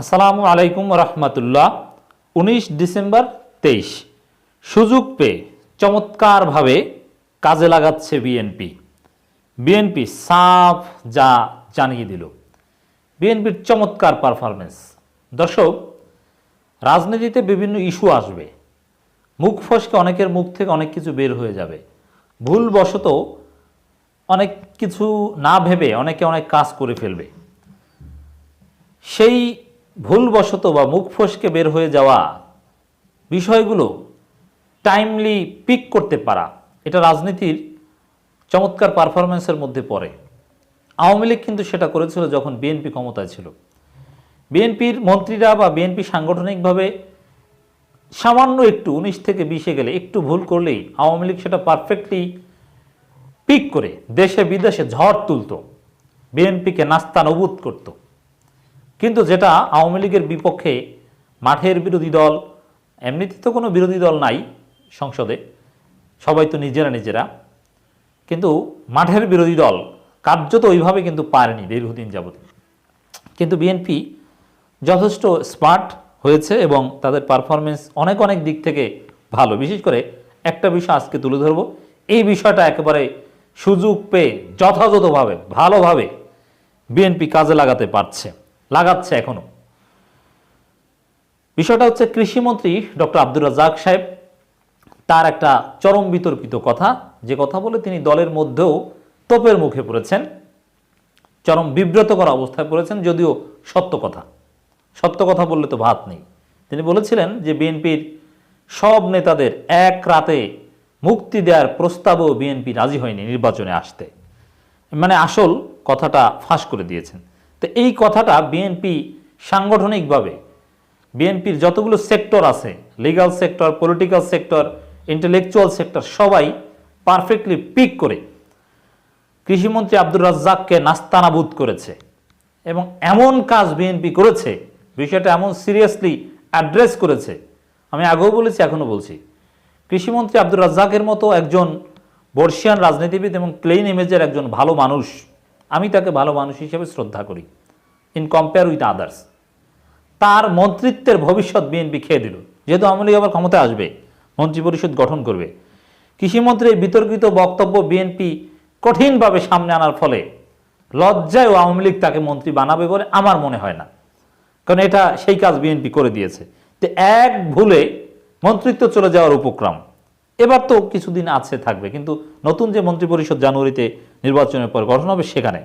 আসসালামু আলাইকুম রহমতুল্লাহ, উনিশ ডিসেম্বর তেইশ। সুযোগ পেয়ে চমৎকারভাবে কাজে লাগাচ্ছে বিএনপি। বিএনপি সাফ যা জানিয়ে দিল। বিএনপির চমৎকার পারফরমেন্স দর্শক, রাজনীতিতে বিভিন্ন ইস্যু আসবে। মুখ ফসকে অনেকের মুখ থেকে অনেক কিছু বের হয়ে যাবে। ভুলবশত অনেক কিছু না ভেবে অনেকে অনেক কাজ করে ফেলবে। সেই ভুলবশত বা মুখ ফসকে বের হয়ে যাওয়া বিষয়গুলো টাইমলি পিক করতে পারা, এটা রাজনীতির চমৎকার পারফরমেন্সের মধ্যে পড়ে। আওয়ামী লীগ কিন্তু সেটা করেছিল যখন বিএনপি ক্ষমতায় ছিল। বিএনপির মন্ত্রীরা বা বিএনপি সাংগঠনিকভাবে সামান্য একটু, উনিশ থেকে বিশে গেলে একটু ভুল করলেই আওয়ামী লীগ সেটা পারফেক্টলি পিক করে দেশে বিদেশে ঝড় তুলতো। বিএনপিকে নাস্তানবুদ করত। কিন্তু যেটা আওয়ামী লীগের বিপক্ষে মাঠের বিরোধী দল, এমনিতে তো কোনো বিরোধী দল নাই সংসদে, সবাই তো নিজেরা নিজেরা, কিন্তু মাঠের বিরোধী দল কার্যত ওইভাবে কিন্তু পারেনি দীর্ঘদিন যাবত কিন্তু বিএনপি যথেষ্ট স্মার্ট হয়েছে এবং তাদের পারফরমেন্স অনেক অনেক দিক থেকে ভালো। বিশেষ করে একটা বিষয় আজকে তুলে ধরব, এই বিষয়টা একেবারে সুযোগ পেয়ে যথাযথভাবে, ভালোভাবে বিএনপি কাজে লাগাতে পারছে। লাগাচ্ছে এখনও। বিষয়টা হচ্ছে কৃষিমন্ত্রী ডক্টর আব্দুর রাজাক সাহেব, তার একটা চরম বিতর্কিত কথা, যে কথা বলে তিনি দলের মধ্যেও তোপের মুখে পড়েছেন, চরম বিব্রতকর অবস্থায় পড়েছেন, যদিও সত্য কথা। সত্য কথা বললে তো ভাত নেই। তিনি বলেছিলেন যে বিএনপির সব নেতাদের এক রাতে মুক্তি দেওয়ার প্রস্তাবও বিএনপি রাজি হয়নি নির্বাচনে আসতে। মানে আসল কথাটা ফাঁস করে দিয়েছেন। তো এই কথাটা বিএনপি সাংগঠনিকভাবে বিএনপির যতগুলো সেক্টর আছে legal sector political sector intellectual sector সবাই পারফেক্টলি পিক করে কৃষিমন্ত্রী আব্দুর রাজ্জাককে নাস্তানাবুদ করেছে এবং এমন কাজ বিএনপি করেছে, বিষয়টা এমন সিরিয়াসলি অ্যাড্রেস করেছে। আমি আগেও বলেছি, এখনও বলছি। কৃষিমন্ত্রী আব্দুর রাজ্জাকের মতো একজন বর্ষিয়ান রাজনীতিবিদ এবং ক্লেইন ইমেজের একজন ভালো মানুষ আমি তাকে ভালো মানুষ হিসেবে শ্রদ্ধা করি ইন কম্পেয়ার উইথ আদার্স তার মন্ত্রিত্বের ভবিষ্যৎ বিএনপি খেয়ে দিল। যেহেতু আওয়ামী আবার ক্ষমতায় আসবে, মন্ত্রী পরিষদ গঠন করবে। কৃষিমন্ত্রীর বিতর্কিত বক্তব্য বিএনপি কঠিনভাবে সামনে আনার ফলে লজ্জায় ও আওয়ামী লীগ তাকে মন্ত্রী বানাবে বলে আমার মনে হয় না। কারণ এটা সেই কাজ বিএনপি করে দিয়েছে। তো এক ভুলে মন্ত্রিত্ব চলে যাওয়ার উপক্রম। এবার তো কিছুদিন আছে থাকবে, কিন্তু নতুন যে মন্ত্রী পরিষদ জানুয়ারিতে নির্বাচনের পর গঠন হবে সেখানে।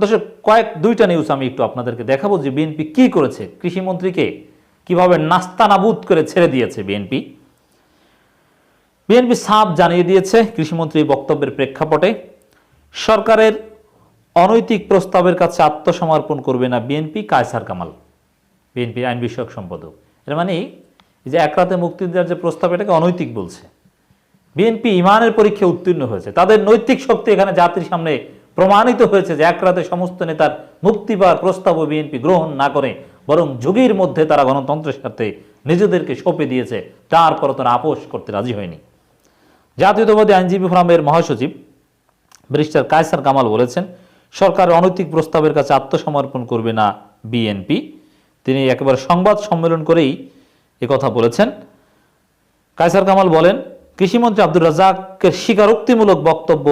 দর্শক, কয়েক, দুইটা নিউজ আমি একটু আপনাদেরকে দেখাবো যে বিএনপি কি করেছে, কৃষিমন্ত্রীকে কীভাবে নাস্তানাবুদ করে ছেড়ে দিয়েছে বিএনপি। বিএনপি সাপ জানিয়ে দিয়েছে কৃষিমন্ত্রীর বক্তব্যের প্রেক্ষাপটে, সরকারের অনৈতিক প্রস্তাবের কাছে আত্মসমর্পণ করবে না বিএনপি, কায়সার কামাল বিএনপি আইন বিষয়ক সম্পাদক। এর মানে এই যে এক রাতে মুক্তি দেওয়ার যে প্রস্তাব, এটাকে অনৈতিক বলছে। বিএনপি ইমানের পরীক্ষায় উত্তীর্ণ হয়েছে। তাদের নৈতিক শক্তি এখানে জাতির সামনে প্রমাণিত হয়েছে যে এক রাতে সমস্ত নেতার মুক্তি পাওয়ার প্রস্তাবও বিএনপি গ্রহণ না করে, বরং যুগের মধ্যে তারা গণতন্ত্রের সাথে নিজেদেরকে সঁপে দিয়েছে। তারপর তারা আপোষ করতে রাজি হয়নি। জাতীয়তাবাদী আইনজীবী ফোরামের মহাসচিব ব্যারিস্টার কায়সার কামাল বলেছেন সরকার অনৈতিক প্রস্তাবের কাছে আত্মসমর্পণ করবে না বিএনপি। তিনি একেবারে সংবাদ সম্মেলন করেই কথা বলেছেন। কায়সার কামাল বলেন কৃষিমন্ত্রী আব্দুর রাজাকের স্বীকারোক্তিমূলক বক্তব্য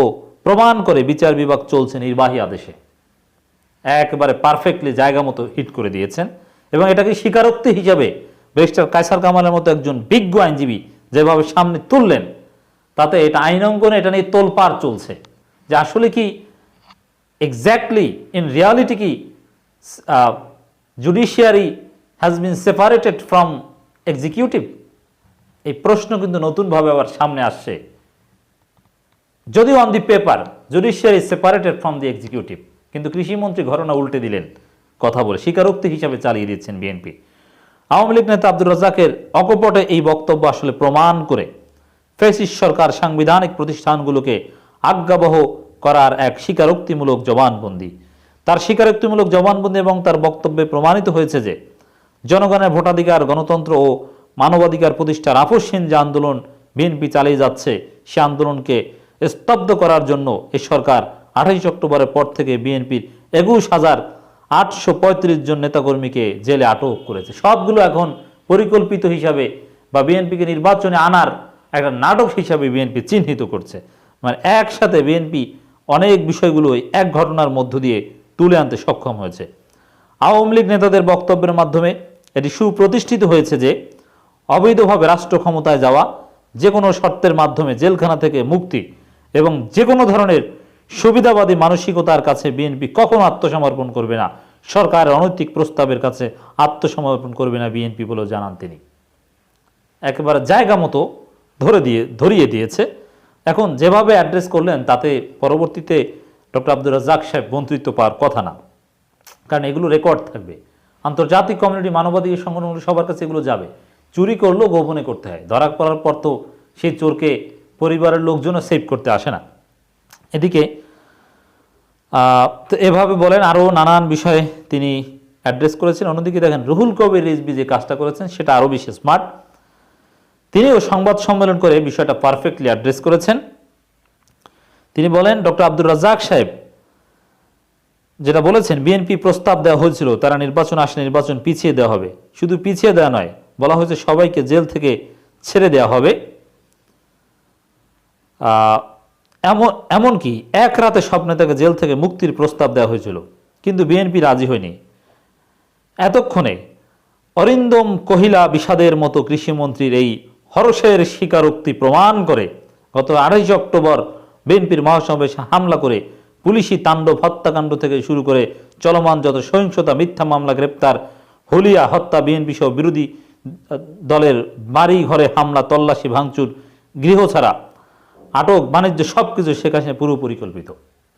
প্রমাণ করে বিচার বিভাগ চলছে নির্বাহী আদেশে। একেবারে পারফেক্টলি জায়গা মতো হিট করে দিয়েছেন এবং এটাকে স্বীকারোক্তি হিসাবে ব্যারিস্টার কায়সার কামালের মতো একজন বিজ্ঞ আইনজীবী যেভাবে সামনে তুললেন, তাতে এটা আইন অঙ্গনে এটা নিয়ে তোলপাড় চলছে। যে আসলে কি এক্স্যাক্টলি ইন রিয়ালিটি কি judiciary has been separated from executive এই প্রশ্ন কিন্তু নতুনভাবে আবার সামনে আসছে। যদিও on the paper judiciary separated from the executive কিন্তু কৃষিমন্ত্রী ঘটনা উল্টে দিলেন কথা বলে, স্বীকারোক্তি হিসাবে চালিয়ে দিচ্ছেন বিএনপি। আওয়ামী লীগ নেতা আব্দুর রাজাকের অকপটে এই বক্তব্য আসলে প্রমাণ করে ফেসিস সরকার সাংবিধানিক প্রতিষ্ঠানগুলোকে আজ্ঞাবহ করার এক স্বীকারোক্তিমূলক জবানবন্দি। তার স্বীকারোক্তিমূলক জবানবন্দি এবং তার বক্তব্যে প্রমাণিত হয়েছে যে, জনগণের ভোটাধিকার, গণতন্ত্র ও মানবাধিকার প্রতিষ্ঠার আপসহীন যে আন্দোলন বিএনপি চালিয়ে যাচ্ছে। সে আন্দোলনকে স্তব্ধ করার জন্য এ সরকার আঠাইশ অক্টোবরের পর থেকে বিএনপির একুশ হাজার আটশো পঁয়ত্রিশ জন নেতাকর্মীকে জেলে আটক করেছে। সবগুলো এখন পরিকল্পিত হিসাবে বা বিএনপিকে নির্বাচনে আনার একটা নাটক হিসাবে বিএনপি চিহ্নিত করছে। মানে একসাথে বিএনপি অনেক বিষয়গুলো এক ঘটনার মধ্য দিয়ে তুলে আনতে সক্ষম হয়েছে। আওয়ামী লীগ নেতাদের বক্তব্যের মাধ্যমে এটি সুপ্রতিষ্ঠিত হয়েছে যে অবৈধভাবে রাষ্ট্র ক্ষমতায় যাওয়া, যে কোনো শর্তের মাধ্যমে জেলখানা থেকে মুক্তি এবং যে কোনো ধরনের সুবিধাবাদী মানসিকতার কাছে বিএনপি কখনো আত্মসমর্পণ করবে না। সরকারের অনৈতিক প্রস্তাবের কাছে আত্মসমর্পণ করবে না বিএনপি বলেও জানান তিনি। একেবারে জায়গা মতো ধরে দিয়ে, ধরিয়ে দিয়েছে। এখন যেভাবে অ্যাড্রেস করলেন, তাতে পরবর্তীতে ডক্টর আব্দুল রাজ্জাক সাহেব মন্ত্রিত্ব পাওয়ার কথা না। কারণ এগুলো রেকর্ড থাকবে। আন্তর্জাতিক কমিউনিটি মানবাধিকার সংগঠনগুলো সবার কাছে এগুলো যাবে। চুরি করলেও গোপনে করতে হয়। ধরা পড়ার পর তো সেই চোরকে পরিবারের লোকজনও সেভ করতে আসে না। এদিকে তো এভাবে বলেন আরও নানান বিষয়ে তিনি অ্যাড্রেস করেছেন। অন্যদিকে দেখেন, রুহুল কবির রিজবি যে কাজটা করেছেন, সেটা আরও বেশি স্মার্ট। তিনিও সংবাদ সম্মেলন করে বিষয়টা পারফেক্টলি অ্যাড্রেস করেছেন। তিনি বলেন, ডক্টর আব্দুর রাজ্জাক সাহেব যেটা বলেছেন, বিএনপি প্রস্তাব দেওয়া হয়েছিল, তারা নির্বাচন আসলে নির্বাচন পিছিয়ে দেওয়া হবে। শুধু পিছিয়ে দেওয়া নয় বলা হয়েছে সবাইকে জেল থেকে ছেড়ে দেওয়া হবে। এমন, এমনকি এক রাতে সব নেতাকে জেল থেকে মুক্তির প্রস্তাব দেওয়া হয়েছিল, কিন্তু বিএনপি রাজি হয়নি। এতক্ষণে অরিন্দম কহিলা বিষাদের মতো কৃষিমন্ত্রীর এই হরসের স্বীকারোক্তি প্রমাণ করে গত আড়াইশে অক্টোবর বিএনপির মহাসমাবেশে হামলা করে পুলিশি তাণ্ডব হত্যাকাণ্ড থেকে শুরু করে চলমান যত সহিংসতা মিথ্যা মামলা, গ্রেপ্তার, হলিয়া হত্যা, বিএনপি সহ বিরোধী দলের বাড়ি ঘরে হামলা, তল্লাশি, ভাঙচুর, গৃহ ছাড়া, আটক, বাণিজ্য সব কিছু শেখ হাসিনা পুরো পরিকল্পিত।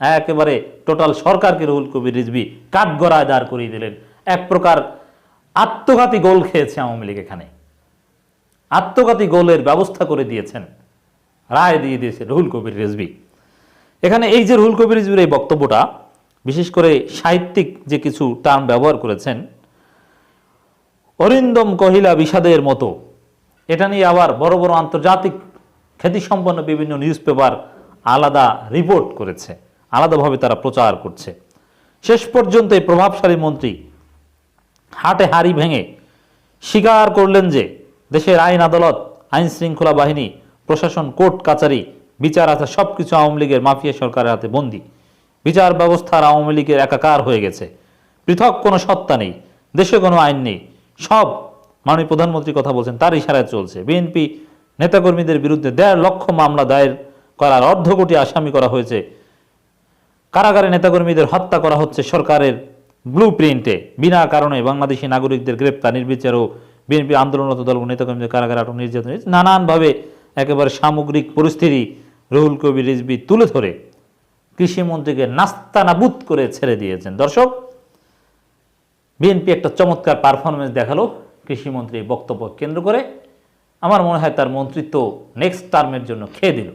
একেবারে টোটাল সরকারকে রুহুল কবির রিজবি কাঠগড়ায় দাঁড় করিয়ে দিলেন। এক প্রকার আত্মঘাতী গোল খেয়েছে আওয়ামী লীগ এখানে। আত্মঘাতী গোলের ব্যবস্থা করে দিয়েছেন। রায় দিয়ে দিয়েছে রুহুল কবির রিজবি এখানে এই যে রুহুল কবির রিজবির এই বক্তব্যটা, বিশেষ করে সাহিত্যিক যে কিছু টার্ম ব্যবহার করেছেন অরিন্দম কহিলা বিষাদের মতো। এটা নিয়ে আবার বড় বড় আন্তর্জাতিক খ্যাতিসম্পন্ন বিভিন্ন নিউজ পেপার আলাদা রিপোর্ট করেছে। আলাদাভাবে তারা প্রচার করছে। শেষ পর্যন্ত এই প্রভাবশালী মন্ত্রী হাটে হাড়ি ভেঙে স্বীকার করলেন যে দেশের আইন আদালত, আইন শৃঙ্খলা বাহিনী, প্রশাসন, কোর্ট, কাচারি, বিচার আছে সব কিছু আওয়ামী লীগের মাফিয়া সরকারের হাতে বন্দী। বিচার ব্যবস্থার আওয়ামী লীগের একাকার হয়ে গেছে। পৃথক কোনো সত্তা নেই, দেশে কোনো আইন নেই। সব মাননীয় প্রধানমন্ত্রী কথা বলছেন, তার ইশারায় চলছে। বিএনপি নেতাকর্মীদের বিরুদ্ধে দেড় লক্ষ মামলা দায়ের করার অর্ধ কোটি আসামি করা হয়েছে। কারাগারে নেতাকর্মীদের হত্যা করা হচ্ছে সরকারের ব্লু প্রিন্টে বিনা কারণে বাংলাদেশি নাগরিকদের গ্রেপ্তার, নির্বিচার ও বিএনপি আন্দোলনরত দল নেতাকর্মীদের কারাগারে আটক, নির্যাতন হয়েছে। নানানভাবে একেবারে সামগ্রিক পরিস্থিতি রুহুল কবির রিজবি তুলে ধরে কৃষিমন্ত্রীকে নাস্তানাবুদ করে ছেড়ে দিয়েছেন। দর্শক বিএনপি একটা চমৎকার পারফরমেন্স দেখাল, কৃষিমন্ত্রী বক্তব্য কেন্দ্র করে। আমার মনে হয় তার মন্ত্রিত্ব নেক্সট টার্মের জন্য খেয়ে দিল।